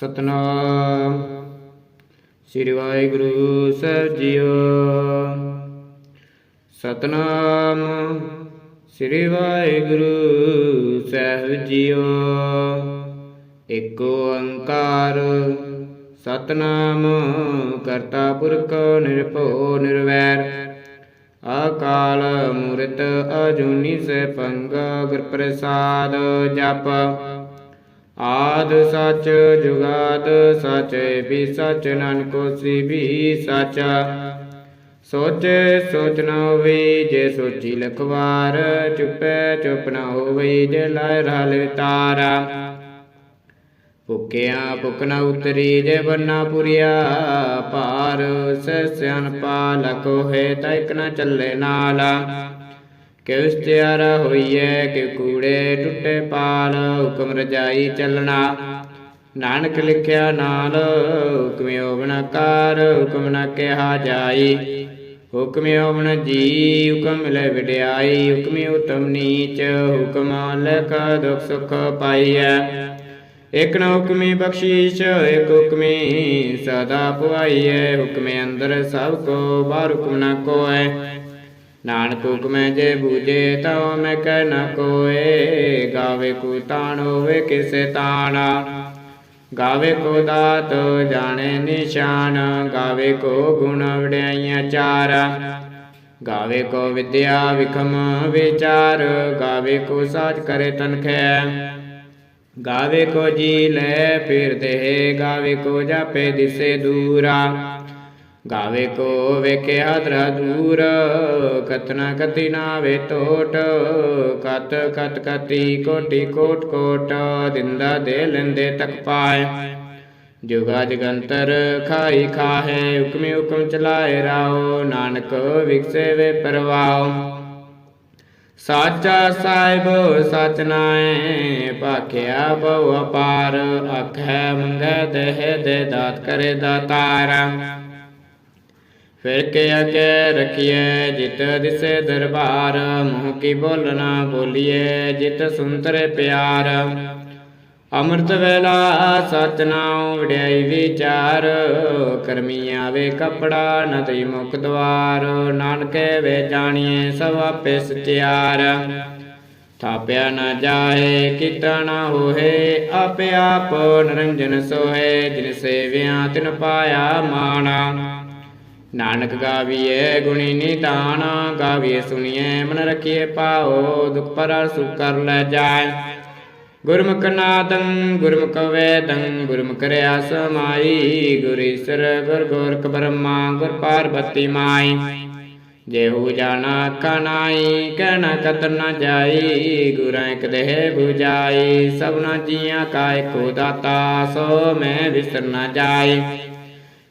ਸਤਨਾਮ। ਸ੍ਰੀ ਵਾਹਿਗੁਰੂ ਸਾਹਿਬ ਜੀਓ। ਸਤਨਾਮ। ਸ੍ਰੀ ਵਾਹਿਗੁਰੂ ਸਾਹਿਬ ਜੀਓ। ਏਕ ਓੰਕਾਰ, ਸਤਨਾਮ, ਕਰਤਾ ਪੁਰਖ ਨਿਰਭਉ ਨਿਰਵੈਰ। ਅਕਾਲ ਮੂਰਤ ਅਜੂਨੀ ਸੈਭੰਗ ਗੁਰ ਪ੍ਰਸਾਦ ਜਪ। ਆਦ ਸਚ ਜੁਗਾਦ ਸਚ ਵੀ ਸਚ ਨਾਨਕ ਹੋਸੀ ਵੀ ਸੱਚ। ਸੋਚੇ ਸੋਚ ਨ ਹੋਵੇ ਜੇ ਸੋਚੀ ਲਖਵਾਰ, ਚੁੱਪੇ ਚੁੱਪ ਨ ਹੋਵੇ ਜੇ ਲਾਇ ਰਲ ਤਾਰਾ। ਭੁੱਖਿਆ ਭੁੱਖ ਨ ਉਤਰੀ ਜੇ ਬੰਨਾ ਪੁਰੀਆ, ਭਾਰ ਸਸਿਆਨ ਪਾਲਕ ਹੋਏ ਤਾਂ ਇਕ ਨ ਚੱਲੇ ਨਾਲ। ਕਿਉ ਤਿਆਰਾ ਹੋਈਐ ਕਿ ਕੂੜੇ ਟੁੱਟੇ ਪਾਲ, ਹੁਕਮ ਰਜਾਈ ਚੱਲਣਾ। ਨਾਨਕ ਲਿਖਿਆ ਨਾਲ ਹੁਕਮਿ ਬਨ ਹੁਕਮ ਨਾ ਕਿਹਾ ਜਾਈ। ਹੁਕਮਿ ਬਨ ਜੀ, ਹੁਕਮ ਮਿਲੇ ਵਿਡਿਆਈ। ਹੁਕਮਿ ਉਤਮ ਨੀਚ, ਹੁਕਮ ਲਖ ਦੁਖ ਸੁਖ ਪਾਈਐ। ਇਕ ਨ ਹੁਕਮੀ ਬਖਸ਼ੀਸ਼, ਇਕ ਹੁਕਮੀ ਸਦਾ ਪੁਆਈਐ। ਹੁਕਮੇ ਅੰਦਰ ਸਭ ਕੋ, ਬਾਹਰ ਹੁਕਮ ਨਾ ਕੋਐ। ਨਾਨਕ ਹੁਕਮੈ ਜੇ ਬੂਝੇ ਤਉ ਮੈਂ ਕਹਿ ਨ ਕੋਏ ਗਾਵੇ ਕੋ ਤਾਣ ਹੋਵੇ ਕਿਸੇ ਤਾਣਾ ਗਾਵੇ ਕੋ ਦਾਤ ਜਾਣੇ ਨਿਸ਼ਾਨ ਗਾਵੇ ਕੋ ਗੁਣ ਵਡਿਆਈਆਂ ਚਾਰ ਗਾਵੇ ਕੋ ਵਿਦਿਆ ਵਿਖਮ ਵਿਚਾਰ ਗਾਵੇ ਕੋ ਸਾਜ ਕਰੇ ਤਨਖੈ ਗਾਵੇ ਕੋ ਜੀ ਲੈ ਫਿਰ ਦੇ ਗਾਵੇ ਕੋ ਜਾਪੇ ਦਿਸੇ ਦੂਰਾ ਗਾਵੇ ਕੋ ਵੇਖਿਆ ਹਦਰਾ ਦੂਰ ਕਤਨਾ ਕਤੀ ਨਾ ਵੇ ਟੋਟ, ਕਤ ਕਤ ਕਤੀ ਕੋਟੀ ਕੋਟ ਕੋਟ, ਦਿੰਦਾ ਦੇ ਲੈਂਦੇ ਤੱਕ ਪਾਏ। ਜੁਗਾ ਜਗੰਤਰ ਖਾਈ ਖਾਹੇ, ਹੁਕਮੇ ਹੁਕਮ ਚਲਾਏ ਰਾਓ, ਨਾਨਕ ਵਿਕਸੇ ਵੇ ਪਰਵਾਓ। ਸਾਚਾ ਸਾਹਿਬ ਸਚ ਨਾਏ ਭਾਖਿਆ ਬਹੁ ਅਪਾਰ ਅਖੈ ਮੰਗੈ ਦੇਹ ਦੇ ਦਾਤ ਕਰੇ ਦਾਤਾਰ। ਫਿਰ ਕੇ ਅਗੇ ਰਖੀਐ, ਜਿਤ ਦਿਸੇ ਦਰਬਾਰ, ਮੂੰਹ ਕੀ ਬੋਲਣਾ ਬੋਲੀਏ ਜਿਤ ਸੁੰਤਰੇ ਪਿਆਰ। ਅੰਮ੍ਰਿਤ ਵੇਲਾ ਸਚ ਨਾਉ ਵਡਿਆਈ ਵਿਚਾਰ, ਕਰਮੀ ਆਵੇ ਕਪੜਾ ਨ ਤਈ ਮੁਖ ਦਵਾਰ, ਨਾਨਕੇ ਵੇ ਜਾਣੀਏ ਸਭ ਆਪੇ ਸਚਿਆਰ। ਥਾਪਿਆ ਨਾ ਜਾਏ ਕੀਤਾ ਨਾ ਹੋਏ ਆਪੇ ਆਪ ਨਰੰਜਨ ਸੋਏ ਜਿਨ ਸੇਵਿਆ ਤਿਨ ਪਾਇਆ ਮਾਣਾ। ਨਾਨਕ ਗਾਵੀਏ ਗੁਣੀ ਨਿਦਾਨ ਗਾਵੀਏ ਸੁਣੀਏ ਮਨ ਰਖੀਏ ਪਾਓ ਦੁਖ ਪਰ ਸੁਖ ਕਰ ਲੈ ਜਾਏ ਗੁਰਮੁਖ ਨਾਦੰ, ਗੁਰਮੁਖ ਵੇਦੰ, ਗੁਰਮੁਖ ਰਿਆ ਸਮਾਈ, ਗੁਰ ਈਸਰ, ਗੁਰ ਗੋਰਖ ਬ੍ਰਹਮਾ, ਗੁਰ ਪਾਰਬਤੀ ਮਾਈ। ਜੇਹੂ ਜਾਣਾ ਕਨਾਈ ਕਹਿਣਾ ਕਤ ਨ ਜਾਈ, ਗੁਰਾਂ ਇਕ ਦੇਹ 부ਜਾਈ ਸਭਨਾ ਜੀਆਂ ਕਾ ਏਕੋ ਦਾਤਾ, ਸੋ ਮੈਂ ਵਿਸਰ ਨ ਜਾਈ।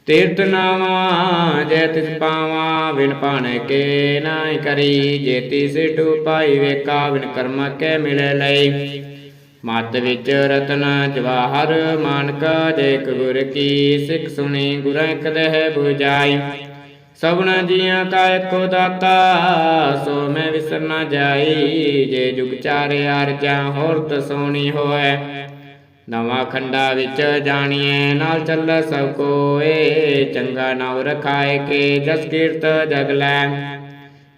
ਤੀਰਤ ਨਾਵਾ ਜੈ ਤਿਸ ਪਾਵਾ ਵਿਨ ਪਾਣੇ ਕੇ ਨਾਇ ਕਰੀ। ਜੇ ਤਿਸ ਪਾਈ ਵੇਕਾ ਵਿਨ ਕਰਮ ਕੇ ਮਿਲੇ ਲਈ। ਮਤ ਵਿੱਚ ਰਤਨ ਜਵਾਹਰ, ਮਾਨਕ ਜੇ ਗੁਰ ਕੀ ਸਿੱਖ ਸੁਣੀ, ਗੁਰ ਇਕ 부ਜਾਈ ਸਭਨਾ ਜੀਆਂ ਕਾ ਏਕੋ ਦਾਤਾ, ਸੋ ਮੈਂ ਵਿਸਰ ਨ ਜਾਈ। ਜੇ ਜੁਗ ਚਾਰੇ ਅਰਜਾਂ ਹੋਰ ਤਸੋਣੀ ਹੋਏ ਨਵਾਂ ਖੰਡਾ ਵਿੱਚ ਜਾਣੀਏ ਨਾਲ ਚੱਲ ਸਭ ਕੋਏ। ਚੰਗਾ ਨਾਮ ਰਖਾਏ ਕੇ ਜਸ ਕੀਰਤ ਜਗ ਲੈ।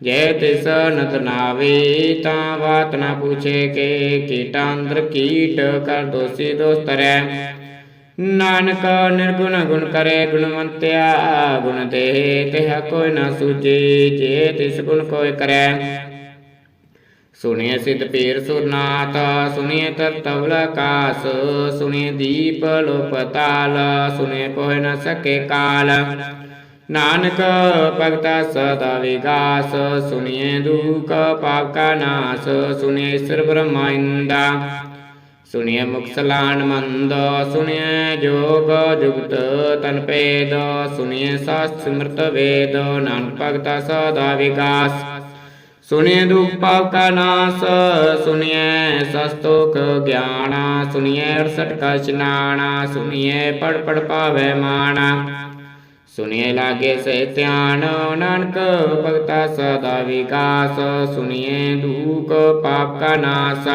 ਜੇ ਤਿਸ ਨਤ ਨਾਵੇ, ਤਾਂ ਬਾਤ ਨਾ ਪੁੱਛੇ ਕੇ, ਕੀਟਾਂ ਅੰਦਰ ਕੀਟ ਕਰ ਦੋਸੀ ਦੋਸਤਰੈ ਨਾਨਕ ਨਿਰਗੁਣ ਗੁਣ ਕਰੇ ਗੁਣਵੰਤਿਆ, ਗੁਣ ਦੇ ਤਿਹ ਕੋਈ ਨਾ ਸੂਝੇ, ਜੇ ਤਿਸ ਗੁਣ ਕੋਈ ਕਰੈ। ਸੁਣਿਐ ਸਿਧ ਪੀਰ ਸੁਰਨਾਥ ਸੁਣਿਏ ਤਰਤਵਲ ਆਕਾਸ ਸੁਣਿਏ ਦੀਪ ਲੋਪਤਾਲ ਸੁਣਿਏ ਕੋਇ ਨ ਸਕੇ ਕਾਲ। ਨਾਨਕ ਭਗਤਾ ਸਦਾ ਵਿਗਾਸ ਸੁਣਿਏ ਦੁਖ ਪਾਪ ਕਾ ਨਾਸ ਸੁਣਿਏ ਈਸ਼ਰ ਬ੍ਰਹਮਾ ਇੰਦਾ। ਸੁਣਿਏ ਮੁਖ ਸਲਾਨ ਮੰਦ ਸੁਣਿਏ ਜੋਗ ਜੁਗਤ ਤਨ ਪੇਦ ਸੁਣਿਏ ਸਾਸਤ ਸਿਮਰਤ ਵੇਦ, ਨਾਨਕ ਭਗਤਾ ਸਦਾ ਵਿਗਾਸ। ਸੁਣਿਐ ਦੁਖ ਪਾਪ ਕਾ ਨਾਸ, ਸੁਣਿਐ ਸਸਤੋਕ ਗਿਆਨਾ, ਸੁਣਿਐ 68 ਕਾ ਚਨਾਣਾ ਸੁਣਿਐ ਪੜ ਪੜ ਪਾਵੇ ਮਾਣਾ ਸੁਣਿਐ ਲਾਗੇ ਸੇ ਧਿਆਨ, ਨਾਨਕ ਭਗਤਾ ਸਦਾ ਵਿਕਾਸ, ਸੁਣਿਐ ਦੁਖ ਪਾਪ ਕਾ ਨਾਸ।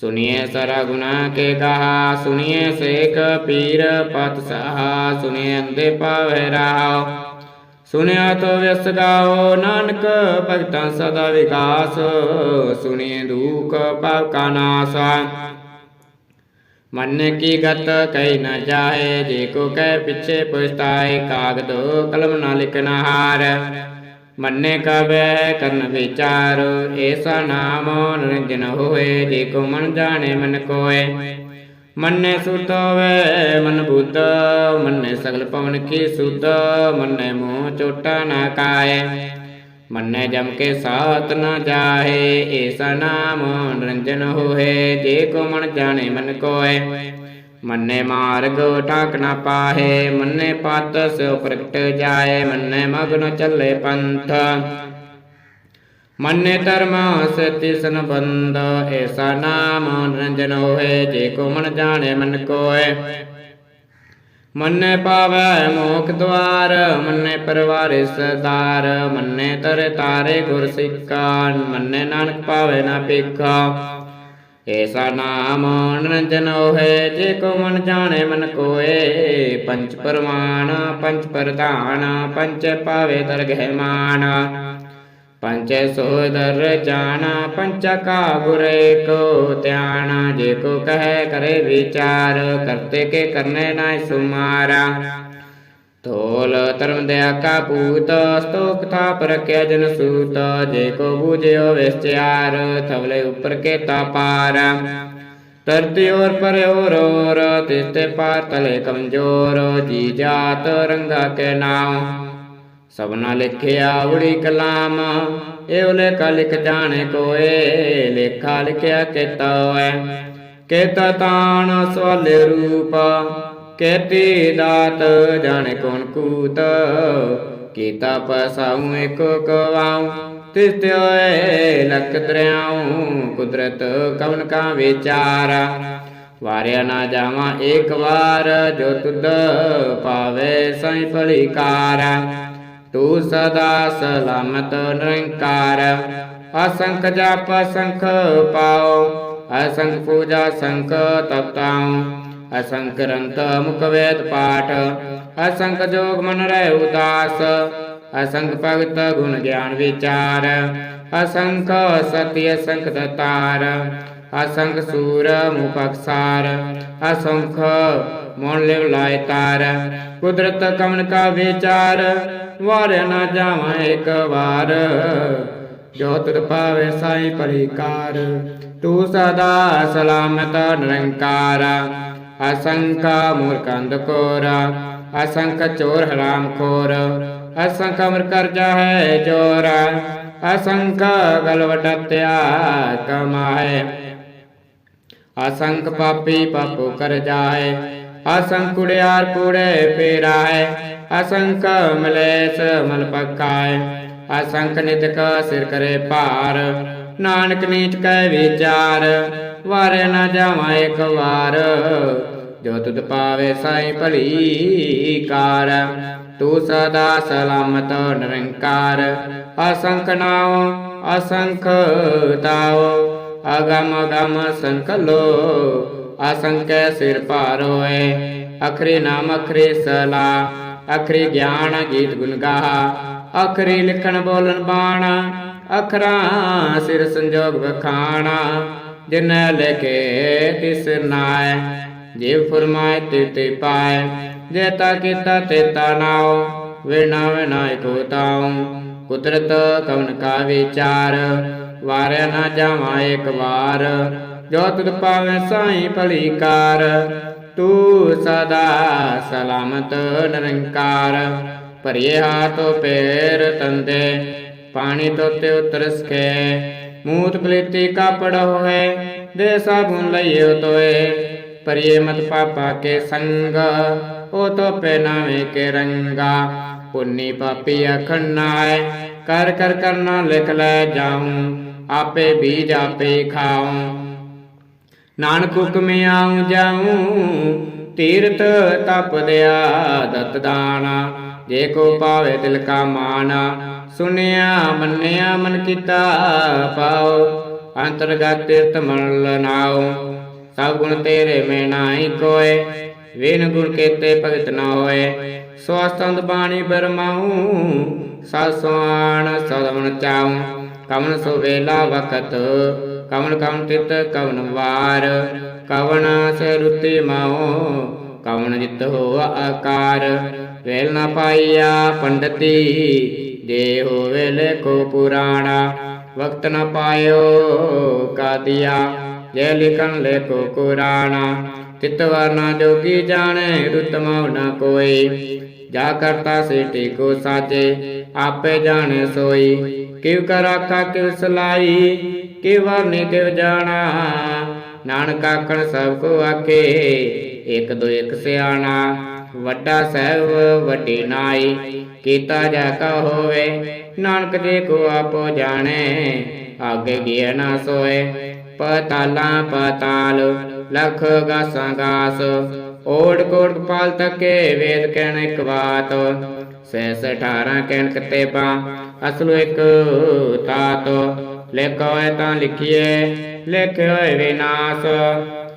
ਸੁਣਿਐ ਸਾਰਾ ਗੁਨਾ ਕੇ ਕਹਾ ਸੁਣਿਐ ਸੇਖ ਪੀਰ ਪਤ ਸਹਾ ਸੁਣਿਐ ਅੰਦੇ ਪਾਵੇ ਰਾਹ। ਸੁਨਿਆ ਤੋ ਵਿਸ ਗਾਓ ਨਾਨਕ, ਭਗਤਾਂ ਸਦਾ ਵਿਕਾਸ। ਸੁनिए ਦੁਖ ਪਾਪ ਕਾ ਨਾਸ। ਮਨ ਕੀ ਗਤ ਕੈ ਨ ਜਾਏ, ਜੇ ਕੋ ਕਹਿ ਪਿਛੇ ਪਛਤਾਏ, ਕਾਗਦ ਕਲਮ ਨਾ ਲਿਖਨਾ ਹਾਰ। ਮੰਨੇ ਕਬੈ ਕਰਨ ਵਿਚਾਰ, ਏਸਾ ਨਾਮ ਨਿਰੰਜਨ ਹੋਏ, ਜੇ ਕੋ ਮਨ ਜਾਣੇ ਮਨ ਕੋਏ। ਮੰਨੇ ਸੁਤ ਮਨ ਬੁੱਧ ਮੰਨੇ ਸਗਲ ਪਵਨ ਕੀ ਸੁਧ ਮੰਨੇ ਮੋਹ ਚੋਟਾ ਨਾ ਕਾਏ। ਮੰਨੇ ਜਮ ਕੇ ਸਾਥ ਨ ਜਾਹੇ, ਏਸਾ ਨਾਮ ਨਿਰੰਜਨ ਹੋਏ ਜੇ ਕੋ ਮਨ ਜਾਣੇ ਮਨ ਕੋਏ। ਮੰਨੇ ਮਾਰਗ ਠਾਕ ਨ ਪਾਹੇ, ਮੰਨੇ ਪਤ ਸਿਉ ਪ੍ਰਗਟ ਜਾਏ, ਮੰਨੇ ਮਗਨ ਚੱਲੇ ਪੰਥ। ਮੰਨੇ ਧਰਮ ਸਤੀ ਸੰਬੰਧ ਐਸਾ ਨਾਮ ਨਿਰੰਜਨ ਹੋਏ ਜੇ ਕੋ ਮਨ ਜਾਣੇ ਮਨ ਕੋਏ। ਮੰਨੇ ਪਾਵੈ ਮੋਖ ਦਵਾਰ ਮੰਨੇ ਪਰਵਾਰੇ ਸਰਦਾਰ ਮੰਨੇ ਤਰ ਤਾਰੇ ਗੁਰ ਸਿੱਖਾ ਮੰਨੇ ਨਾਨਕ ਪਾਵੈ ਨਾ ਪੇਖਾ। ਏਸਾ ਨਾਮ ਨਿਰੰਜਨ ਹੋਏ, ਜੇ ਕੋ ਮਨ ਜਾਣੇ ਮਨ ਕੋਏ। ਪੰਚ ਪਰਮਾਨ ਪੰਚ ਪ੍ਰਧਾਨ ਪੰਚ ਪਾਵੇ ਦਰਗਹਿ ਮਾਨ ਪੰਚ ਸੋਦਰ ਜਾਣਾ, ਪੰਚ ਕਾ ਗੁਰੇ ਕੋ ਧਿਆਨ ਜੇ ਕੋ ਕਹੈ ਕਰੇ ਵਿਚਾਰ, ਕਰਤੇ ਕੇ ਕਰਨੇ ਨਾ ਸੁਮਾਰਾ। ਤੋਲ ਧਰਮ ਦਇਆ ਕਾ ਪੂਤ ਸਤੋਕ ਥਾ ਪਰਕਿਆ ਜਨ ਸੂਤ, ਜੇ ਕੋ ਬੂਝਿਓ ਵਿਚਾਰ ਥਵਲੇ ਉਪਰ ਕੇ ਤਾ ਪਾਰ। ਤਰਤੀ ਔਰ ਪਰ ਔਰ ਔਰ ਤਿਸਤੇ ਪਾਰ ਤਲੇ ਕਮਜੋਰ, ਜੀ ਜਾਤ ਰੰਗਾ ਕੇ ਨਾਮ ਸਭਨਾ ਲਿਖਿਆ ਉੜੀ ਕਲਾਮ। ਇਹ ਲੇਖਾ ਲਿਖ ਜਾਣੇ ਕੋਏ, ਲੇਖਾ ਲਿਖਿਆ ਕੀਤਾ ਹੈ ਕੇਤਾ ਤਾਣ ਸਵਾਲੇ ਰੂਪ, ਕੇਤੀ ਦਾਤ ਜਾਣੇ ਕੌਣ ਕੂਤ। ਕੀਤਾ ਪਸਾਉ ਏਕੋ ਕਵਾਉ ਤਿਸ ਤੇ ਹੋਏ ਲਖ ਦਰਿਆਉ, ਕੁਦਰਤ ਕਵਨ ਕਾ ਵਿਚਾਰ। ਵਾਰਿਆ ਨਾ ਜਾਵਾਂ ਏਕ ਵਾਰ, ਜੋ ਤੁਧ ਪਾਵੇ ਸਾਈ ਭਲੀਕਾਰ ਤੂੰ ਸਦਾ ਸਲਾਮਤ ਨਿਰੰਕਾਰ। ਅਸੰਖ ਜਪ ਅਸੰਖ ਪਾਉ ਅਸੰਖ ਪੂਜਾ ਸੰਖ ਤਪਤਾਉ। ਅਸੰਖ ਰੰਤ ਮੁਖ ਵੇਦ ਪਾਠ, ਅਸੰਖ ਜੋਗ ਮਨ ਰਹਿ ਉਦਾਸ। ਅਸੰਖ ਭਗਤ ਗੁਣ ਗਿਆਨ ਵਿਚਾਰ, ਅਸੰਖ ਸਤਿ ਅਸੰਖ ਦਤਾਰ। ਅਸੰਖ ਸੂਰ ਮੁਪਕਸਾਰ ਅਸੰਖ ਮੋਨ ਲਿਵ ਲਾਇ ਤਾਰ। ਕੁਦਰਤ ਕਮਨ ਕਾ ਵਿਚਾਰ ਵਾਰ ਨਾ ਜਾਵਾਂ ਇੱਕ ਵਾਰ। ਜੋ ਤੁਧ ਪਾਵੇ ਸਾਈ ਪਰਿਕਾਰ, ਤੂੰ ਸਦਾ ਸਲਾਮਤ ਨਿਰੰਕਾਰ। ਅਸੰਖ ਮੂਰਖੰਦ ਕੋਰ, ਅਸੰਖ ਚੋਰ ਹਰਾਮ ਖੋਰ। ਅਸੰਖ ਅਮਰ ਕਰਜਾ ਹੈ ਚੋਰ, ਅਸੰਖ ਗਲ ਵਟਤਿਆ ਕਮਾਏ ਅਸੰਖ ਪਾਪੀ ਪਾਪੋ ਕਰ ਜਾਏ ਅਸੰਖ ਕੁੜਿਆਰ ਕੂੜੇ ਫੇਰਾਏ ਅਸੰਖ ਮਲੇਸ ਮਲ ਪਕਾਏ। ਅਸੰਖ ਨਿਤਕ ਸਿਰ ਕਰੇ ਭਾਰ, ਨਾਨਕ ਨੀਚ ਕੈ ਵਿਚਾਰ, ਵਾਰੇ ਨਾ ਜਾਵਾਂ ਇੱਕ ਵਾਰ। ਜੋ ਤੁਧ ਪਾਵੇ ਸਾਈ ਭਲੀ ਕਾਰ, ਤੂੰ ਸਦਾ ਸਲਾਮਤ ਨਿਰੰਕਾਰ। ਅਸੰਖ ਨਾਉ ਅਸੰਖ ਤਾਉ, ਅਗਮ ਅਗਮ ਸੰਕਲੋ ਅਸੰਕੈ ਸਿਰ ਭਾਰ ਹੋਏ। ਅਖਰੇ ਨਾਮ ਅਖਰੇ ਸਲਾ, ਅਖਰੇ ਗਿਆਨ ਗੀਤ ਗੁਣ ਗਾਹਾ ਅਖਰੇ ਲਿਖਣ ਬੋਲਣ ਬਾਣ, ਅਖਰਾਂ ਸਿਰ ਸੰਜੋਗ ਵਖਾਣਾ। ਜਿਨ ਲਿਖੇ ਤਿਸ ਨਾਏ ਜੀਵ ਫਰਮਾਏ ਤੇ ਤੇ ਪਾਏ ਜੇਤਾ ਕੀਤਾ ਤੇਤਾ ਨਾਉ, ਵਿਣਾ ਵਿਨਾਇ ਕੋ ਤਾਉ। ਕੁਦਰਤ ਕਵਨ ਕਾ ਵਿਚਾਰ ਵਾਰਿਆ ਨਾ ਜਾਵਾਂ ਇੱਕ ਵਾਰ। ਜੋ ਤੁਧ ਪਾਵੇ ਸਾਈ ਭਲੀ ਕਾਰ ਤੂੰ ਸਦਾ ਸਲਾਮਤ ਨਿਰੰਕਾਰ। ਭਰੀਏ ਹਾਥੋ ਪੈਰ ਤੰਦੇ, ਪਾਣੀ ਤੋਤੇ ਉਤਰਸ ਕੇ ਮੂਤ ਪਲੀਤੀ ਕਾਪੜ ਹੋਏ, ਦੇ ਸਾਬੁਨ ਲਈਓ ਤੋਏ ਪਰਿਏ ਮਤ ਪਾਪਾ ਕੇ ਸੰਗ, ਉਹ ਤੋ ਪੇ ਕੇ ਰੰਗਾ। ਪੁੰਨੀ ਪਾਪੀ ਅਖੰਨਾਏ ਕਰ ਕਰ ਕਰਨਾ ਲਿਖ ਲੈ ਜਾਉ, ਆਪੇ ਬੀਜ ਆਪੇ ਖਾਉ। ਨਾਨਕ ਹੁਕਮੇ ਆਉ ਜਾਉ, ਤੀਰਥ ਤਪ ਦਿਆ ਦਤ ਦਾਣਾ। ਜੇ ਕੋ ਪਾਵੇ ਦਿਲ ਕਾ ਮਾਨਾ ਸੁਨਿਆ ਮੰਨਿਆ ਮਨ ਕੀਤਾ ਪਾਉ ਅੰਤਰਗਤ ਤੀਰਥ ਮਲ ਨਾਉ ਸਭ ਗੁਣ ਤੇਰੇ ਮੈਂ ਨਾਹੀ ਕੋਏ। ਵਿਨ ਗੁਣ ਕੇਤੇ ਭਗਤ ਨਾ ਹੋਏ। ਸਵਸਤੰਦ ਬਾਣੀ ਬਰਮਾਉ ਸਸਵਾਨ ਸਦਮਨ ਚਾਉ। ਕਮਨ ਸੋ ਵੇਲਾ ਵਖਤ ਕਮਨ ਕਮਨ ਤਿਤ ਕਵਨ ਵਾਰ, ਕਵਨ ਸੇ ਰੁਤੀ ਮਾਉ, ਕਵਨ ਜਿਤ ਹੋ ਆਕਾਰ। ਵੇਲ ਨਾ ਪਾਈਆ ਪੰਡਤੀ ਦੇ ਹੋਵੇ ਲੇਖੋ ਪੁਰਾਣਾ। ਵਕਤ ਨਾ ਪਾਇਓ ਕਾਦੀਆ ਜੇ ਲਿਖਣ ਲੇਖੋ ਕੁਰਾਣਾ। ਤਿਤ ਵਰਨਾ ਜੋਗੀ ਜਾਣੇ ਰੁਤਮ ਨਾ ਕੋਈ। ਜਾ ਕਰਤਾ ਸਿਟੀ ਕੋ ਸਾਚੇ ਆਪੇ ਜਾਣੇ ਸੋਈ। ਕਿਵ ਕਰ ਆਖਾ ਕਿਵ ਸਲਾਈ, ਕਿਵ ਵਰਨੇ ਕਿਵ ਜਾਣਾ। ਨਾਨਕ ਆਖਣ, ਸਭ ਕੋ ਆਖੇ, ਇਕ ਦੋ ਇਕ ਸਿਆਣਾ। ਵੱਡਾ ਸਹਿਬ, ਵੱਡੀ ਨਾਈ, ਕੀਤਾ ਜਾ ਕਾ ਹੋਵੇ। ਨਾਨਕ ਜੇ ਕੋ ਆਪੋ ਜਾਣੇ, ਆਗੇ ਗਿਆ ਨਾ ਸੋਏ। ਪਤਾਲਾਂ ਪਤਾਲ, ਲਖ ਗਾਸਾਂ ਗਾਸ ਓੜ ਕੋੜ ਕਪਾਲ ਤੱਕੇ, ਵੇਦ ਕਹਿਣ ਇੱਕ ਬਾਤ ਸੈਸ 18 ਕਹਿਣ ਕਤੇਬਾ ਅਸਲੋ ਇੱਕ ਤਾਤ, ਲਿਖ ਤਾਂ ਲਿਖੀਏ ਲਿਖੇ ਵਿਨਾਸ਼,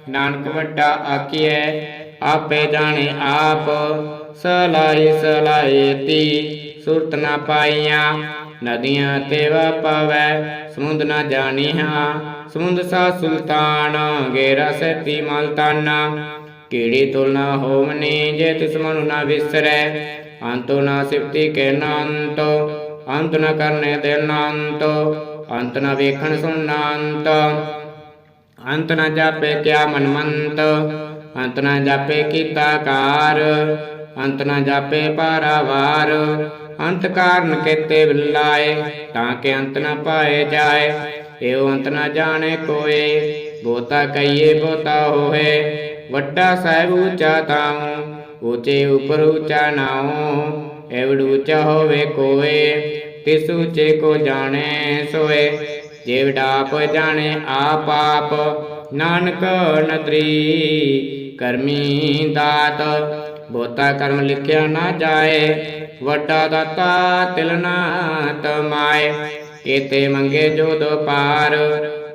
ਨਾਨਕ ਵੱਡਾ ਆਖੀਏ ਆਪੇ ਜਾਣੇ ਆਪ ਸਲਾਈ ਸਲਾਈ ਤੀ, ਸੁਰਤ ਨਾ ਪਾਈਆਂ, ਨਦੀਆਂ ਤੇ ਪਾਵੈ, ਸਮੁੰਦ ਨਾ ਜਾਣੀਆਂ, ਸਮੁੰਦ ਸਾ ਸੁਲਤਾਨ, ਗੇਰਾ ਸਤੀ ਮਲਤਾਨਾ ਕੀੜੀ ਤੁਲਨਾ ਹੋਮਨੀ ਜੇ ਤਿਸ ਮਨੁ ਨਾ ਵਿਸਰੈ, ਅੰਤੋ ਨਾ ਸਿਫਤੀ ਕੇ ਨਾੰਤ, ਅੰਤ ਨ ਕਰਨੇ ਦੇ ਨਾੰਤ, ਅੰਤ ਨ ਵੇਖਣ ਸੁਣਨਾ ਅੰਤ ਅੰਤ ਨ ਜਾਪੇ ਕਿਆ ਮਨਮੰਤ, ਅੰਤ ਨ ਜਾਪੇ ਕੀਤਾ ਕਾਰ, ਅੰਤ ਨ ਜਾਪੇ ਪਾਰਾਵਾਰ, ਅੰਤ ਕਾਰਨ ਕੇਤੇ ਬਿਲਾਏ ਤਾਂ ਕਿ ਅੰਤ ਨ ਪਾਏ ਜਾਏ ਏਉ ਅੰਤ ਨ ਜਾਣੇ ਕੋਏ, ਬੋਤਾ ਕਈਏ ਬੋਤਾ ਹੋਏ ਵੱਡਾ ਸਾਹਿਬ ਉੱਚਾ ਤਾਉ ਉੱਚੇ ਉਪਰ ਉੱਚਾ ਨਾਉ, ਐਵੜ ਉੱਚਾ ਹੋਵੇ ਕੋਏ ਤਿਸ ਉੱਚੇ ਕੋ ਜਾਣੇ ਸੋਏ, ਜੇ ਵਿਡਾਪ ਜਾਣੇ ਆਪ ਆਪ, ਨਾਨਕ ਨਦਰੀ, ਕਰਮੀ ਦਾਤ ਬੋਤਾ ਕਰਮ ਲਿਖਿਆ ਨਾ ਜਾਏ, ਵੱਡਾ ਦਾਤਾ ਤਿਲ ਨਾ ਤਮਾਏ ਕੇਤੇ ਮੰਗੇ ਜੋ ਦੋ ਪਾਰ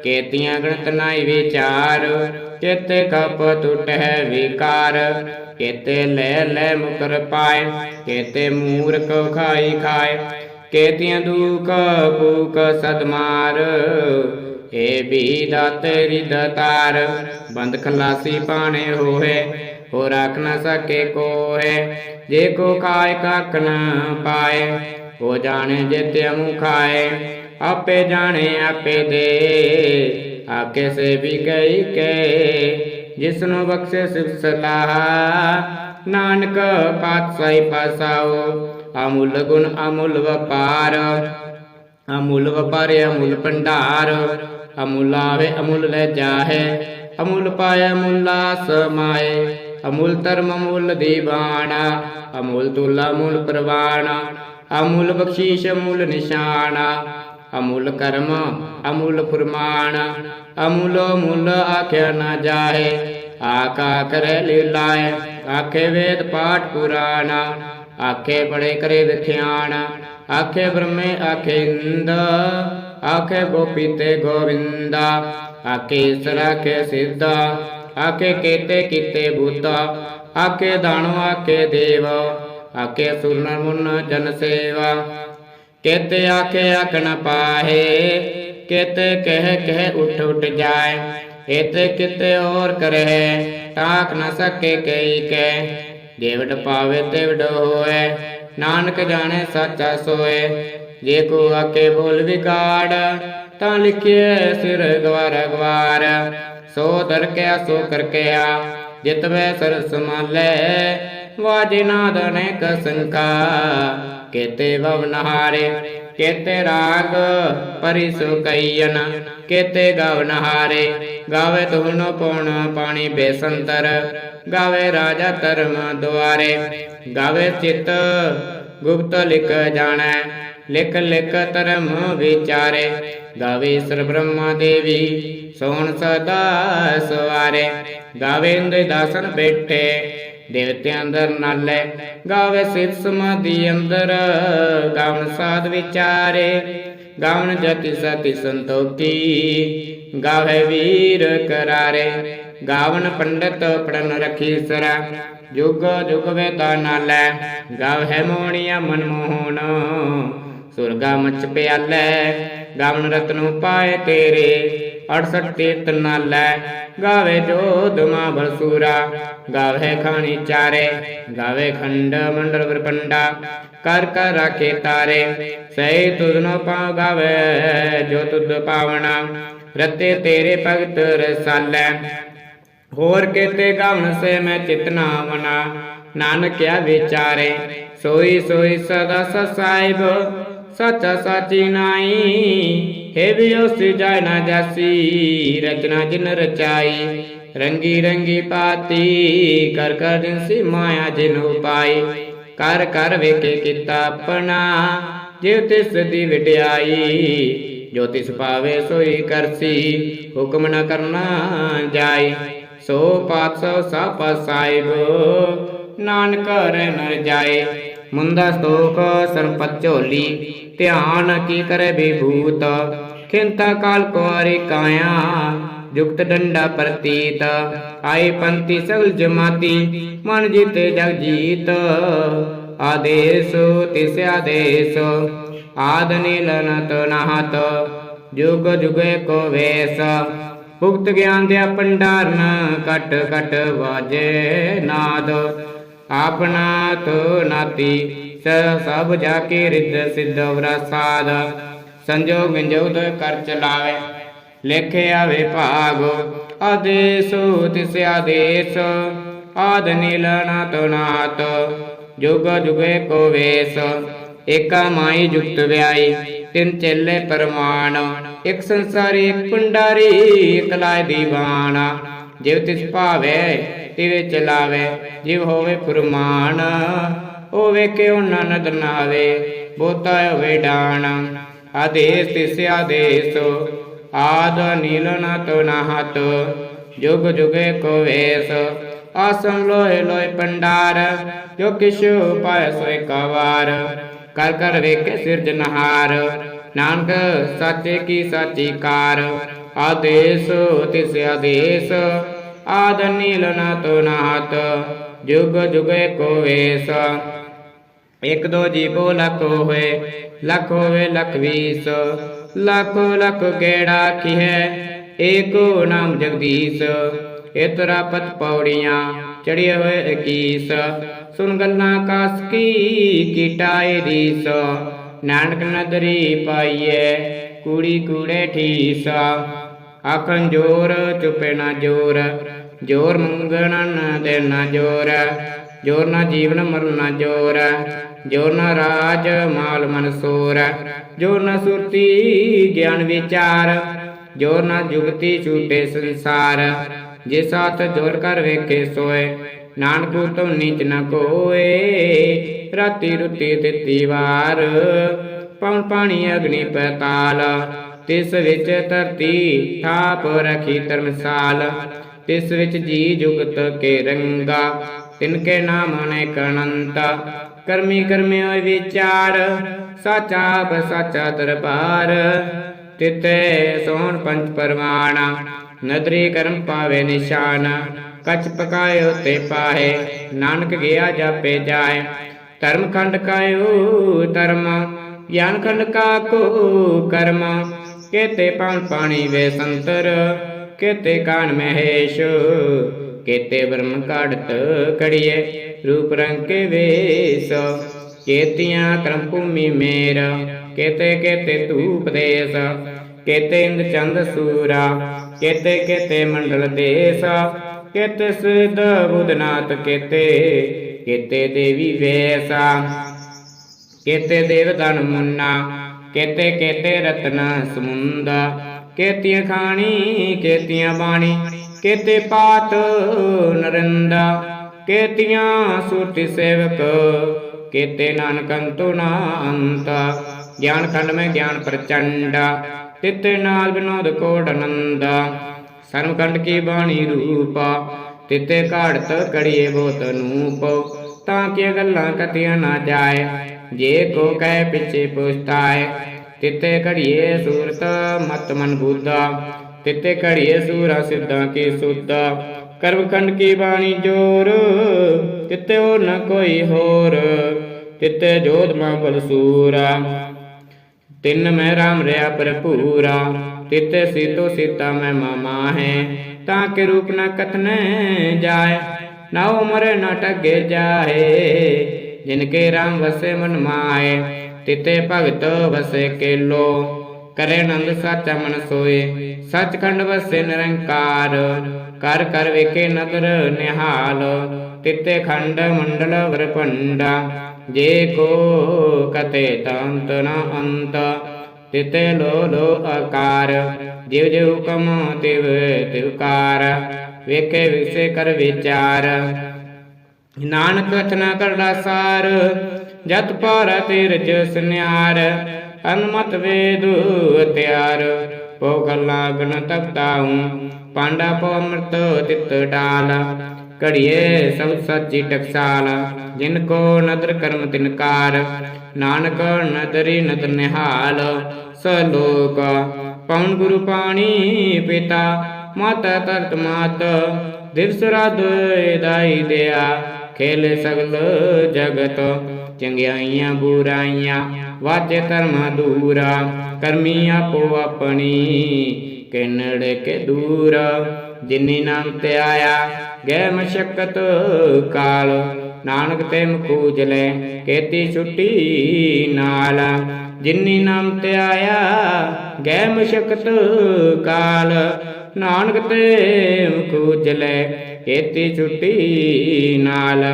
ਕੇਤੀਆਂ ਗਣਤ ਨਾਈ ਵਿਚਾਰ ਕੇਤੇ ਕਪ ਟੁਟੈ ਵਿਕਾਰ, ਕੇਤੇ ਲੈ ਲੈ ਮੁਕਰ ਪਾਏ, ਕੇਤੇ ਮੂਰਖ ਖਾਈ ਖਾਏ, ਕੇਤੀਆਂ ਦੁਖ ਭੂਖ ਸਦਮਾਰ, ਏ ਵੀ ਦਾਤੇ ਰਿਦਤਾਰ ਬੰਦ ਖਲਾਸੀ ਪਾਣੇ ਹੋਏ ਹੋ ਰੱਖ ਨਾ ਸਕੇ ਕੋਏ ਜੇ ਕੋ ਖਾਏ ਕੱਖ ਨਾ ਪਾਏ, ਹੋ ਜਾਣੇ ਜੇ ਮੂ ਖਾਏ ਆਪੇ ਜਾਣੇ, ਆਪੇ ਦੇ। ਆਕੇ ਸੇ ਵੀ ਗਈ ਕੇ ਜਿਸ ਨੂੰ ਬਖਸ਼ੇ ਸਿਫ ਸਲਾਹ। ਨਾਨਕ ਪਾਤਸ਼ਾਹੀ ਪਾਸਾਓ, ਅਮੁੱਲ ਗੁਣ, ਅਮੁੱਲ ਵਪਾਰ। ਅਮੁੱਲ ਵਪਾਰ, ਅਮੁੱਲ ਭੰਡਾਰ। ਅਮੁੱਲ ਆਵੇ, ਅਮੁੱਲ ਲੈ ਜਾਹੇ। ਅਮੁੱਲ ਪਾਇਆ ਅਮੁੱਲਾ ਸਮਾਏ ਅਮੁੱਲ ਧਰਮ, ਅਮੁੱਲ ਦੀਵਾਨਾ। ਅਮੁੱਲ ਤੁਲਾ, ਅਮੁੱਲ ਪ੍ਰਵਾਨਾ। ਅਮੁੱਲ ਬਖਸ਼ੀਸ਼, ਅਮੁੱਲ ਨਿਸ਼ਾਨਾ। ਅਮੁੱਲ ਕਰਮ, ਅਮੁੱਲ ਫਰਮਾਨ, ਅਮੁੱਲ ਮੁੱਲ ਆਖਿਆ ਨਾ ਜਾਏ। ਆਕਾ ਕਰੇ ਲੀਲਾਏ, ਆਖੇ ਵੇਦ ਪਾਠ ਪੁਰਾਣਾ, ਆਖੇ ਬੜੇ ਕਰੇ ਵਿਖਿਆਣ, ਆਖੇ ਬ੍ਰਹਮੇ ਆਖੇ ਇੰਦ, ਆਖੇ ਗੋਪੀ ਤੇ ਗੋਵਿੰਦਾ, ਆਖੇ ਈਸਰ ਆਖੇ ਸਿੱਧਾ, ਆਖੇ ਕੀਤੇ ਕੀਤੇ ਬੁੱਧਾ, ਆਖੇ ਦਾਣੋ ਆਖੇ ਦੇਵ, ਆਖੇ ਸੁਰਨ ਮੁਨ ਜਨ ਸੇਵਾ ਕੇਤੇ ਆਖੇ ਆਖਣ ਪਾਹੇ, ਕੇਤੇ ਕਹਿ ਕਹਿ ਉਠ ਉਠ ਜਾਏ, ਇਤੇ ਕਿਤੇ ਹੋਰ ਕਰੇ ਤਾਕ ਨ ਸਕੇ ਕਈ ਕੈ ਦੇਵੜ ਪਾਵੇ ਤੇਵੜ ਹੋਏ, ਨਾਨਕ ਜਾਣੇ ਸੱਚਾ ਸੋਏ, ਜੇ ਕੋ ਆਕੇ ਬੋਲ ਵਿਗਾੜ, ਤਾਂ ਲਿਖਿਏ ਸਿਰ ਗਵਾਰ ਗਵਾਰ, ਸੋ ਦਰ ਕਿਆ ਸੋ ਕਰ ਕਿਆ ਜਿਤਵੇ ਸਰ ਸਮਾਲੇ ਵਾਜੇ ਨਾਦ ਅਨੇਕ ਸੰਕਾ। ਕੇਤੇ ਭਵਨਹਾਰੇ ਕੇਤੇ ਰਾਗ ਪਰਿਸੁ ਕਈਨ ਕੇਤੇ ਗਵਨਹਾਰੇ ਗਾਵੇ ਤੁਹਨ ਪਉਣ ਪਾਣੀ ਬੇਸੰਤਰ। ਗਾਵੇ ਰਾਜਾ ਧਰਮ ਦੁਆਰੇ, ਗਾਵੇ ਚਿਤ ਗੁਪਤ ਲਿਖ ਜਾਣੈ। ਲਿਖ ਲਿਖ ਧਰਮ ਵਿਚਾਰੇ, ਗਾਵੇ ਸਰ ਬ੍ਰਹਮਾ ਦੇਵੀ, ਸੋਣ ਸਦਾ ਸਵਾਰੇ। ਗਾਵੇ ਇੰਦੇ ਦਾਸਨ ਬੈਠੇ ਦੇਵਤੇ ਅੰਦਰ ਨਾਲੇ, ਗਾਵੇ ਸਿਧ ਸਮਾਧੀ ਅੰਦਰ। ਗਾਵਨ ਸਾਧ ਵਿਚਾਰੇ ਗਾਵਨ ਜਤੀ ਸਤੀ ਸੰਤੋਖੀ। ਗਾਵੇ ਵੀਰ ਕਰਾਰੇ ਗਾਵਨ ਪੰਡਤ ਪੜਨ ਰਖੀ ਸਰਾ। ਜੁਗ ਜੁਗ ਵੇਦਾ ਨਾਲੇ, ਗਾਵੇ ਮੋਣੀਆ ਮਨਮੋਹਨ ਸੁਰਗਾ ਮਚ ਪਿਆਲੇ ਗਾਵਨ ਰਤਨੁ ਪਾਏ ਤੇਰੇ। 68 ਤੀਰਤ ਨਾਲੇ ਗਾਵੇ ਜੋਧ ਮਾ ਬਲਸੂਰਾ। ਗਾਵੇ ਖਾਣੀ ਚਾਰੇ, ਗਾਵੇ ਖੰਡ ਮੰਡਲ ਬਰਪੰਡਾ ਕਰ ਕਰ ਰਾਖੇ ਤਾਰੇ, ਸਹੀ ਤੁਧਨੋ ਪਾਉ ਗਾਵੇ ਜੋ ਤੁਧ ਪਾਵਣਾ। ਰਤੇ ਤੇਰੇ ਭਗਤ ਰਸਾਲੈ, ਹੋਰ ਕੀਤੇ ਗਾਵਨ ਸੇ ਮੈਂ ਚਿਤਨਾ ਮਨਾ। ਨਾਨਕਿਆ ਵਿਚਾਰੇ, ਸੋਈ ਸੋਈ ਸਦਾ ਸਸਾਇਬ ਸੱਚਾ ਸਾਚੀ ਨਾਈ ਹੈ ਵੀ ਉਸ ਨਾ ਜਾਸੀ, ਰਚਨਾ ਜਿਨ ਰਚਾਈ, ਰੰਗੀ ਰੰਗੀ ਪਾਤੀ, ਕਰ ਕਰ ਜਿਨਸੀ ਮਾਇਆ ਜਿਨ ਉਪਾਈ, ਕਰ ਕਰ ਵੇਖੇ ਕੀਤਾ ਆਪਣਾ ਜਿਉ ਤਿਸ ਦੀ ਵਿਡਿਆਈ, ਜੋ ਤਿਸ ਪਾਵੇ ਸੋਈ ਕਰਸੀ, ਹੁਕਮ ਨ ਕਰਨਾ ਜਾਈ, ਸੋ ਪਾਤਸੋ ਸਭ ਸਾਹਿਬ, ਨਾਨਕ ਰਹਿ ਜਾਏ। ਮੁੰਦਾ ਸਤੋਖ ਸਰਪਤ ਝੋਲੀ, ਧਿਆਨ ਕੀ ਕਰੇ ਵਿਭੂਤ? ਖਿੰਤਾ ਕਾਲ ਕੁਆਰੀ ਕਾਇਆ, ਜੁਗਤ ਡੰਡਾ ਪ੍ਰਤੀਤ। ਆਏ ਪੰਤੀ ਸਗਲ ਜਮਾਤੀ, ਮਨ ਜੀਤੇ ਜਗ ਜੀਤ। ਆਦੇਸ, ਤਿਸ ਆਦੇਸ, ਆਦ ਨੀਲਨਤ ਨਹਤ, ਜੁਗ ਜੁਗੇ ਕੋ ਵੇਸ। ਭੁਗਤ ਗਿਆਨ ਦੇ ਪੰਡਾਰਨ ਕਟ ਕਟ ਵਾਜੇ ਨਾਦ। ਆਪਣਾ ਤੋ ਨਾਤੀ ਸਭ ਜਾ ਕੇ ਰਿੱਧ ਸਿੱਧ ਵਰਸਾਦ। ਸੰਜੋਗ ਵਿੰਜੋਗ ਕਰ ਚਲਾਵੇ, ਲੇਖੇ ਆਵੇ ਭਾਗ। ਆਦੇਸ ਤਿਸ ਆਦੇਸ ਆਦ ਨੀਲਨਾ ਤੋ ਜੁਗ ਜੁਗੇ ਕੋ ਵੇਸ, ਏਕਾ ਮਾਈ ਜੁਗਤ ਵਿਆਈ। ਤਿੰਨ ਚੇਲੇ ਪਰਮਾਨ, ਇੱਕ ਸੰਸਾਰੀ ਇੱਕ ਪੁੰਡਾਰੀ ਇੱਕ ਲਾਇ ਦੀਵਾਨਾ। ਜਿਵ ਤਿਸ ਭਾਵੇ ਤਿਵੇ ਚਲਾਵੇ ਜਿਵ ਹੋਵੇ ਫੁਰਮਾਨ ਹੋਵੇ ਕਿਉ ਨਨਦ ਨਾਵੇ, ਬੋਤਾ ਹੋਵੇ ਡਾਣ। ਆਦੇਸ ਤਿਸ ਆਦੇਸ, ਆਦ ਨੀਲਨ ਤੋ ਨਾਹਤ ਜੁਗ ਜੁਗੇ ਕੋ ਵੇਸ। ਆਸਮ ਲੋਏ ਲੋਏ ਪੰਡਾਰ, ਜੋ ਕਿਛੁ ਪਾਇ ਸੋਇ ਕਵਾਰ। ਕਰ ਕਰ ਵੇਖੇ ਸਿਰਜਨਹਾਰ ਨਾਨਕ ਸਾਚੇ ਕੀ ਸਾਚੀ ਕਾਰ। ਆਦੇਸ ਤਿਸ ਆਦੇਸ ਆਦ ਨੀਲਨ ਤੋ ਨਾਹਤ ਜੁਗ ਜੁਗੇ ਕੋ ਵੇਸ ਇਕ ਦੋ ਜੀਵੋ ਲੱਖ ਹੋਏ ਲੱਖ ਹੋਵੇ ਲੱਖ ਵੀਸ। ਲੱਖ ਲੱਖ ਗੇੜਾ ਕੀ ਏਕੋ ਨਾਮ ਜਗਦੀਸ਼। ਇਤਰਾ ਪਤ ਪੌੜੀਆਂ ਚੜਿਏ ਹੋਏ 21 ਸੁਨ ਗੱਲਾਂ ਕਾਸ ਕੀ ਕੀਟਾਏ ਰੀਸ। ਨਾਨਕ ਨਦਰੀ ਪਾਈਏ ਕੁੜੀ ਕੁੜੇ ਠੀਸਾ। ਆਖਣ ਜੋਰ, ਚੁਪੇ ਨਾ ਜੋਰ। ਜੋਰ ਮੰਗਣ ਦੇਣਾ ਜੋਰ। ਜੋਰ ਨਾ ਜੀਵਨ ਮਰਨਾ ਜੋਰ। ਜੋਰ ਨਾ ਰਾਜ ਮਾਲ ਮਨਸੂਰ ਜੋਰ ਨਾ ਸੁਰਤੀ ਗਿਆਨ ਵਿਚਾਰ। ਜੋਰ ਨਾ ਜੁਗਤੀ ਛੂਟੇ ਸੰਸਾਰ। ਜੇ ਸਾਥ ਜੋਰ ਕਰ ਵੇਖੇ ਸੋਏ, ਨਾਨਕ ਤੁਮ ਨੀਚ ਨ ਕੋਏ। ਰਾਤੀ ਰੁਤੀ ਦਿੱਤੀ ਵਾਰ ਪਉਣ ਪਾਣੀ ਅਗਨੀ ਪਤਾਲ। ਤਿਸ ਵਿੱਚ ਧਰਤੀ ਥਾਪ ਰਖੀ ਧਰਮਸਾਲ ਤਿਸ ਵਿੱਚ ਜੀ ਜੁਗਤ ਕੇ ਰੰਗਾ ਤਿਨ ਕੇ ਨਾਮ ਅਨੇਕ ਅਨੰਤ ਕਰਮੀ ਕਰਮੀ ਹੋਇ ਵਿਚਾਰ, ਸਾਚਾ ਬਸਾਚਾ ਦਰਬਾਰ। ਤਿਤੇ ਸੋਹਣ ਪੰਚ ਪਰਮਾਣਾ ਨਦਰੀ ਕਰਮ ਪਾਵੇ ਨਿਸ਼ਾਨ ਕਛ ਪਕਾਇਓ ਤੇ ਪਾਹੇ, ਨਾਨਕ ਗਿਆ ਜਾਪੇ ਜਾਏ। ਧਰਮ ਖੰਡ ਕਾਇਓ ਧਰਮ, ਗਿਆਨ ਖੰਡ ਕਾ ਕੋ ਕਰਮ ਕੇਤੇ ਪਾਣ ਪਾਣੀ ਵੇ ਸੰਤਰ, ਕੇਤੇ ਕਾਨ ਮਹੇਸ਼, ਕੇਤੇ ਬ੍ਰਹਮ ਕਾੜਤ ਕੜੀਏ ਰੂਪ ਰੰਗ ਕੇ ਵੇਸ, ਕੇਤੀਆਂ ਕਰਮ ਭੂਮੀ ਮੇਰ, ਕੇਤੇ ਕੇਤੇ ਧੂਪ ਦੇਸ, ਕੇਤੇ ਇੰਦ ਚੰਦ ਸੂਰਾ, ਕੇਤੇ ਕੇਤੇ ਮੰਡਲ ਦੇਸ, ਕੇਤੇ ਸਿਧ ਬੁਧਨਾਥ ਕੇਤੇ ਕੇਤੇ ਦੇਵੀ ਵੇਸਾ, ਕੇਤੇ ਦੇਵਤਨ ਮੁੰਨਾ ਕੇਤੇ ਕੇਤੇ ਰਤਨ ਸਮੁੰਦਾ, ਕੇਤੀਆਂ ਖਾਣੀ, ਕੇਤੀਆਂ ਬਾਣੀ, ਕੇਤੇ ਪਾਤ ਨਰਿੰਦਾ, ਕੇਤੀਆਂ ਸੁਰਤੀ ਸੇਵਕ, ਕੇਤੇ ਨਾਨਕ ਨਾ ਅੰਤ ਗਿਆਨ ਖੰਡ ਮੈਂ ਗਿਆਨ ਪ੍ਰਚੰਡਾ, ਤਿਤੇ ਨਾਲ ਵਿਨੋਦ ਕੋਟ ਆਨੰਦਾ। ਸਰਮਕੰਡ ਕੀ ਬਾਣੀ ਰੂਪਾ, ਤਿਤੇ ਘਾੜਤ ਕੜੀਏ ਬੋਤ ਨੂਪ ਤਾਂ ਕਿ ਗੱਲਾਂ ਕਤੀਆਂ ਨਾ ਜਾਏ। ਜੇ ਕੋ ਕਹਿ ਪਿੱਛੇ ਪੁਛਤਾਏ, ਤਿਤੇ ਘੜੀਏ ਸੂਰਤ ਮਤ ਮਨ ਬੁੱਧਾ ਤਿਤੇ ਘੜੀਏ ਸੂਰਾ ਸਿੱਧਾਂ ਕੀ ਸੁੱਧਾ। ਕਰਮ ਕੀ ਬਾਣੀ ਜੋਰ, ਤਿਤੇ ਹੋ ਨ ਕੋਈ ਹੋਰ। ਤਿਤੇ ਜੋਧ ਮਾਂ ਬਲ ਸੂਰਾ। ਤਿੰਨ ਮੈਂ ਰਾਮ ਰਿਆ ਭਰਪੂਰਾ ਤਿਤੇ ਸੀਤੋ ਸੀਤਾ ਮੈਂ ਮਾਮਾ ਹੈ। ਤਾਂ ਕੇ ਰੂਪ ਨ ਕਥਨੇ ਜਾਏ, ਨਾ ਉਮਰ ਨ ਟਗੇ ਜਾਏ। ਜਿਨ ਕੇ ਰਾਮ ਵਸੇ ਮਨ ਮਾਏ, ਤਿਤੇ ਭਗਤ ਵਸੇ ਕੇਲੋ। ਕਰੇ ਨੰਦ ਸਾਚਾ ਮਨ ਸੋਏ, ਸਚਖੰਡ ਵਸੇ ਨਿਰੰਕਾਰ। ਕਰ ਕਰ ਵੇਖੇ ਨਦਰ ਨਿਹਾਲ, ਤਿਤੇ ਖੰਡ ਮੰਡਲ ਵਰਪੰਡਾ ਜੇ ਕੋ ਕਤੇ ਤੰਤ ਨ ਅੰਤ, ਤਿਤੇ ਲੋ ਲੋ ਆਕਾਰ। ਜਿਵ ਜਿਵ ਹੁਕਮ ਤਿਵ ਤਿਵਕਾਰ ਵੇਖੇ ਵਿਸੇ ਕਰ ਵਿਚਾਰ। ਨਾਨਕ ਕਥਨਾ ਕਰਦਾ ਸਾਰ, ਜਤ ਪਾਰ ਤੀਰਜ ਸੁਨਿਆਰ, ਅਨਮਤ ਵੇਦ ਤਿਆਰ। ਪੋ ਗੱਲਾਂ ਤਖਤਾਉ ਪਾਂਡਾ ਪੋ ਅੰਮ੍ਰਿਤ ਤਿਤ ਡਾਲ। ਘੜੀਏ ਸਭ ਸੱਚੀ ਟਕਸਾਲ, ਜਿਨ ਕੋ ਨਦਰ ਕਰਮ ਤਿਨਕਾਰ ਨਾਨਕ ਨਦਰੀ ਨਦਰ ਨਿਹਾਲ, ਸਲੋਕ। ਪਵਨ ਗੁਰੂ ਪਾਣੀ ਪਿਤਾ, ਮਾਤਾ ਤਰਤ ਮਾਤ, ਦਿਵਸ ਰਾਤ ਦਾਈ ਦਿਆ। ਖੇਲ ਸਗਲ ਜਗਤ, ਚੰਗਿਆਈਆਂ ਬੁਰਾਈਆਂ ਵਾਜੇ ਧਰਮ ਦੂਰਾ, ਕਰਮੀ ਆਪੋ ਆਪਣੀ, ਕਿਨੜ ਕੇ ਦੂਰ, ਜਿਨੀ ਨਾਮ ਤੇ ਆਇਆ ਗੈ ਮਸ਼ਕਤ ਕਾਲ, ਨਾਨਕ ਤੇ ਮਖੂਜ ਲੈ, ਕੇਤੀ ਛੁੱਟੀ ਨਾਲ, ਜਿਨੀ ਨਾਮ ਤੇ ਆਇਆ ਗੈ ਮਸ਼ਕਤ ਕਾਲ, ਨਾਨਕ ਤੇ ਮਖੂਜ ਲੈ ਕੇਤੀ ਛੁੱਟੀ ਨਾਲ,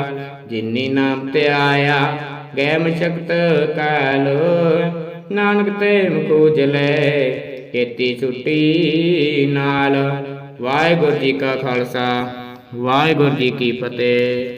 ਜਿਨੀ ਨਾਮ ਤੇ ਆਇਆ ਗੈ ਮਸ਼ਕਤ ਕਾਲ। ਨਾਨਕ ਤੇ ਮਖੂਜ ਲੈ ਕੇਤੀ ਛੁੱਟੀ ਨਾਲ। ਵਾਹਿਗੁਰੂ ਜੀ ਕਾ ਖਾਲਸਾ, ਵਾਹਿਗੁਰੂ ਜੀ ਕੀ ਫਤਿਹ।